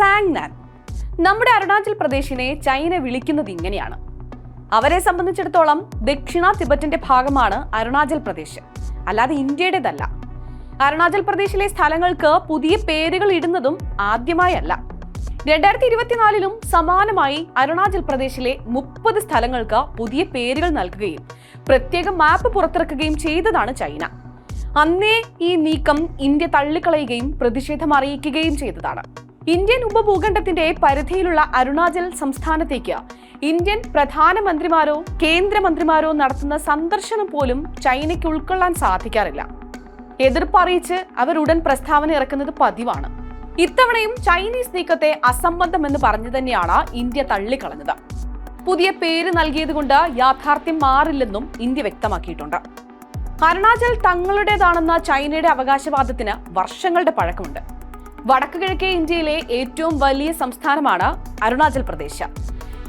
സാങ്നാൻ. നമ്മുടെ അരുണാചൽ പ്രദേശിനെ ചൈന വിളിക്കുന്നത് ഇങ്ങനെയാണ്. അവരെ സംബന്ധിച്ചിടത്തോളം ദക്ഷിണ തിബറ്റിന്റെ ഭാഗമാണ് അരുണാചൽ പ്രദേശ്. അല്ലാതെ ഇന്ത്യയുടേതല്ല. അരുണാചൽ പ്രദേശിലെ സ്ഥലങ്ങൾക്ക് പുതിയ പേരുകൾ ഇടുന്നതും ആദ്യമായല്ല. രണ്ടായിരത്തി ഇരുപത്തിനാലിലും സമാനമായി അരുണാചൽ പ്രദേശിലെ മുപ്പത് സ്ഥലങ്ങൾക്ക് പുതിയ പേരുകൾ നൽകുകയും പ്രത്യേക മാപ്പ് പുറത്തിറക്കുകയും ചെയ്തതാണ് ചൈന. അന്നേ ഈ നീക്കം ഇന്ത്യ തള്ളിക്കളയുകയും പ്രതിഷേധം അറിയിക്കുകയും ചെയ്തതാണ്. ഇന്ത്യൻ ഉപഭൂഖണ്ഡത്തിന്റെ പരിധിയിലുള്ള അരുണാചൽ സംസ്ഥാനത്തേക്ക് ഇന്ത്യൻ പ്രധാനമന്ത്രിമാരോ കേന്ദ്രമന്ത്രിമാരോ നടത്തുന്ന സന്ദർശനം പോലും ചൈനയ്ക്ക് ഉൾക്കൊള്ളാൻ സാധിക്കാറില്ല. എതിർപ്പറിയിച്ച് അവർ ഉടൻ പ്രസ്താവന ഇറക്കുന്നത് പതിവാണ്. ഇത്തവണയും ചൈനീസ് നീക്കത്തെ അസംബന്ധം എന്ന് പറഞ്ഞു തന്നെയാണ് ഇന്ത്യ തള്ളിക്കളഞ്ഞത്. പുതിയ പേര് നൽകിയതുകൊണ്ട് യാഥാർത്ഥ്യം മാറില്ലെന്നും ഇന്ത്യ വ്യക്തമാക്കിയിട്ടുണ്ട്. അരുണാചൽ തങ്ങളുടേതാണെന്ന ചൈനയുടെ അവകാശവാദത്തിന് വർഷങ്ങളുടെ പഴക്കമുണ്ട്. വടക്കു കിഴക്കേ ഇന്ത്യയിലെ ഏറ്റവും വലിയ സംസ്ഥാനമാണ് അരുണാചൽ പ്രദേശ്.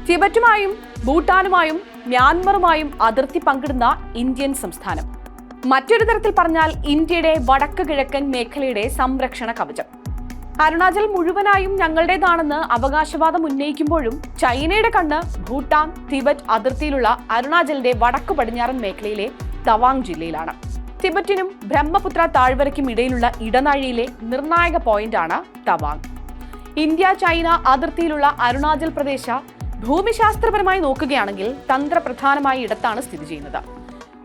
ടിബറ്റുമായും ഭൂട്ടാനുമായും മ്യാൻമറുമായും അതിർത്തി പങ്കിടുന്ന ഇന്ത്യൻ സംസ്ഥാനം. മറ്റൊരു തരത്തിൽ പറഞ്ഞാൽ ഇന്ത്യയുടെ വടക്ക് കിഴക്കൻ മേഖലയുടെ സംരക്ഷണ കവചം. അരുണാചൽ മുഴുവനായും ഞങ്ങളുടേതാണെന്ന് അവകാശവാദം ഉന്നയിക്കുമ്പോഴും ചൈനയുടെ കണ്ണ് ഭൂട്ടാൻ തിബറ്റ് അതിർത്തിയിലുള്ള അരുണാചലിന്റെ വടക്കു പടിഞ്ഞാറൻ മേഖലയിലെ തവാങ് ജില്ലയിലാണ്. തിബറ്റിനും ബ്രഹ്മപുത്ര താഴ്വരയ്ക്കും ഇടയിലുള്ള ഇടനാഴിയിലെ നിർണായക പോയിന്റാണ് തവാങ്. ഇന്ത്യ ചൈന അതിർത്തിയിലുള്ള അരുണാചൽ പ്രദേശ ഭൂമിശാസ്ത്രപരമായി നോക്കുകയാണെങ്കിൽ തന്ത്രപ്രധാനമായ ഇടത്താണ് സ്ഥിതി ചെയ്യുന്നത്.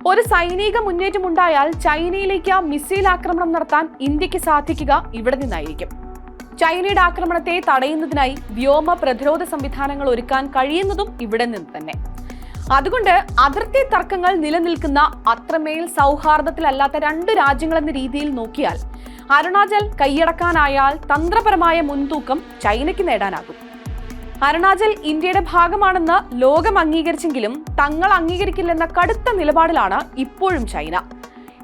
ഒരു സൈനിക മുന്നേറ്റം ഉണ്ടായാൽ ചൈനയിലേക്ക് മിസൈൽ ആക്രമണം നടത്താൻ ഇന്ത്യയ്ക്ക് സാധിക്കുക ഇവിടെ നിന്നായിരിക്കും. ചൈനയുടെ ആക്രമണത്തെ തടയുന്നതിനായി വ്യോമ പ്രതിരോധ സംവിധാനങ്ങൾ ഒരുക്കാൻ കഴിയുന്നതും ഇവിടെ നിന്ന് തന്നെ. അതുകൊണ്ട് അതിർത്തി തർക്കങ്ങൾ നിലനിൽക്കുന്ന അത്രമേൽ സൗഹാർദ്ദത്തിലല്ലാത്ത രണ്ട് രാജ്യങ്ങളെന്ന രീതിയിൽ നോക്കിയാൽ അരുണാചൽ കൈയടക്കാനായാൽ തന്ത്രപരമായ മുൻതൂക്കം ചൈനയ്ക്ക് നേടാനാകും. അരുണാചൽ ഇന്ത്യയുടെ ഭാഗമാണെന്ന് ലോകം അംഗീകരിച്ചെങ്കിലും തങ്ങൾ അംഗീകരിക്കില്ലെന്ന കടുത്ത നിലപാടിലാണ് ഇപ്പോഴും ചൈന.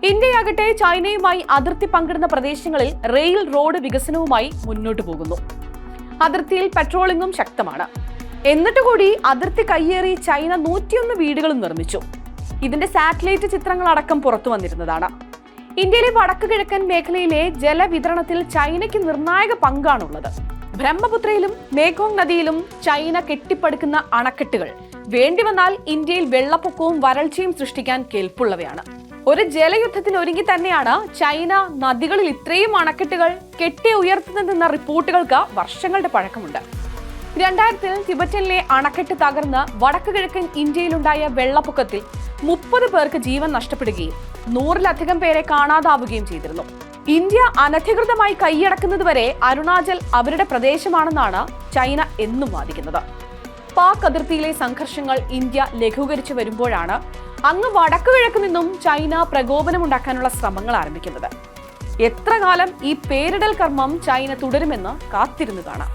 ഇന്ത്യയാകട്ടെ ചൈനയുമായി അതിർത്തി പങ്കിടുന്ന പ്രദേശങ്ങളിൽ റെയിൽ റോഡ് വികസനവുമായി മുന്നോട്ടു പോകുന്നു. അതിർത്തിയിൽ പെട്രോളിംഗും ശക്തമാണ്. എന്നിട്ട് കൂടി അതിർത്തി കയ്യേറി ചൈന നൂറ്റിയൊന്ന് വീടുകളും നിർമ്മിച്ചു. ഇതിന്റെ സാറ്റലൈറ്റ് ചിത്രങ്ങളടക്കം പുറത്തു വന്നിരുന്നതാണ്. ഇന്ത്യയിലെ വടക്കു കിഴക്കൻ മേഖലയിലെ ജലവിതരണത്തിൽ ചൈനയ്ക്ക് നിർണായക പങ്കാണുള്ളത്. ബ്രഹ്മപുത്രയിലും മേഘോങ് നദിയിലും ചൈന കെട്ടിപ്പടുക്കുന്ന അണക്കെട്ടുകൾ. വേണ്ടി വന്നാൽ ഇന്ത്യയിൽ വെള്ളപ്പൊക്കവും വരൾച്ചയും സൃഷ്ടിക്കാൻ കേൾപ്പുള്ളവയാണ്. ഒരു ജലയുദ്ധത്തിന് ഒരുങ്ങി തന്നെയാണ് ചൈന നദികളിൽ ഇത്രയും അണക്കെട്ടുകൾ കെട്ടി ഉയർത്തുന്നതെന്ന റിപ്പോർട്ടുകൾക്ക് വർഷങ്ങളുടെ പഴക്കമുണ്ട്. രണ്ടായിരത്തിൽ തിബറ്റനിലെ അണക്കെട്ട് തകർന്ന് വടക്കു കിഴക്കൻ ഇന്ത്യയിലുണ്ടായ വെള്ളപ്പൊക്കത്തിൽ മുപ്പത് പേർക്ക് ജീവൻ നഷ്ടപ്പെടുകയും നൂറിലധികം പേരെ കാണാതാവുകയും ചെയ്തിരുന്നു. ഇന്ത്യ അനധികൃതമായി കൈയടക്കുന്നതുവരെ അരുണാചൽ അവരുടെ പ്രദേശമാണെന്നാണ് ചൈന എന്നും വാദിക്കുന്നത്. പാക് അതിർത്തിയിലെ സംഘർഷങ്ങൾ ഇന്ത്യ ലഘൂകരിച്ചു വരുമ്പോഴാണ് അങ്ങ് വടക്കു കിഴക്ക് നിന്നും ചൈന പ്രകോപനമുണ്ടാക്കാനുള്ള ശ്രമങ്ങൾ ആരംഭിക്കുന്നത്. എത്ര കാലം ഈ പേരിടൽ കർമ്മം ചൈന തുടരുമെന്ന് കാത്തിരുന്നു കാണാം.